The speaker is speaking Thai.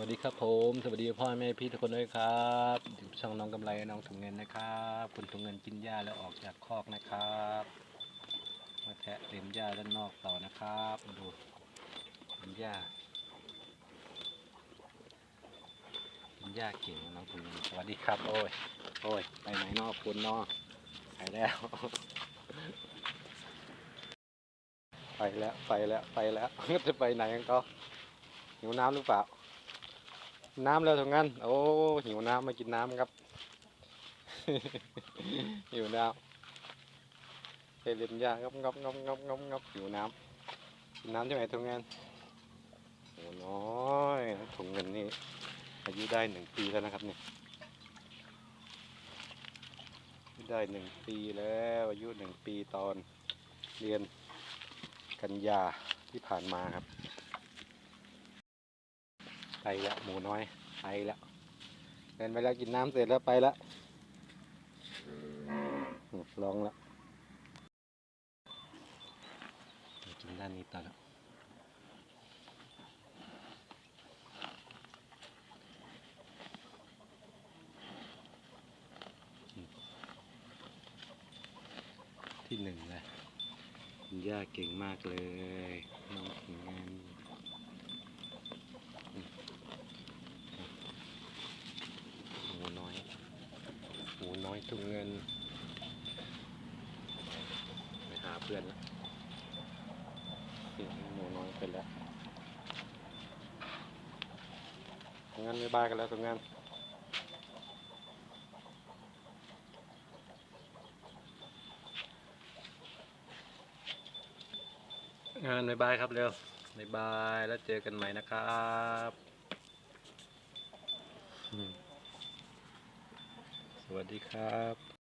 วัสดีครับผม สวัสดีพ่อแม่พี่ทุกคนด้วยครับอยู่ช่องน้องกำไรน้องถุงเงินนะครับคุณถุงเงินกินหญ้าแล้วออกจากคอกนะครับมาแทะเล็มหญ้าด้านนอกต่อนะครับมาดูเล็มหญ้ากินหญ้าเก่งนะน้องถุงเงินสวัสดีครับ โอ้ยโอ้ยไปไหนนอกคุณนอกไปแล้วไปแล้วไปแล้วไปแล้วจะไปไหนกันก็หิวน้ำหรือเปล่า น้ำแล้วทางนั้น โอ้หิวน้ำมากินน้ำครับ หิวน้ำเฮลิมยางับงับงับงับงับงับหิวน้ำกินน้ำที่ไหนทางนั้นโอ้น้อยถุงเงินนี่อายุได้หนึ่งปีแล้วนะครับเนี่ยได้หนึ่งปีแล้วอายุหนึ่งปีตอนเรียนกันยาที่ผ่านมาครับ ล้วหมูน้อยไปแล้วเดินไปแล้วกินน้ำเสร็จแล้วไปแล้วลองแล้วกินด้านนี้ต่อแล้วที่หนึ่งเลยคุณย่าเก่งมากเลยน้องถึงงาน หมูน้อย หมูน้ อยถุงเงินไปหาเพื่อนแล้วเสียงหมูน้อยไปแล้วทำงานไม่บ้ายกันแล้วทำงานงานบายบายครับเร็วบายบายแล้วเจอกันใหม่นะครับอืม สวัสดีครับ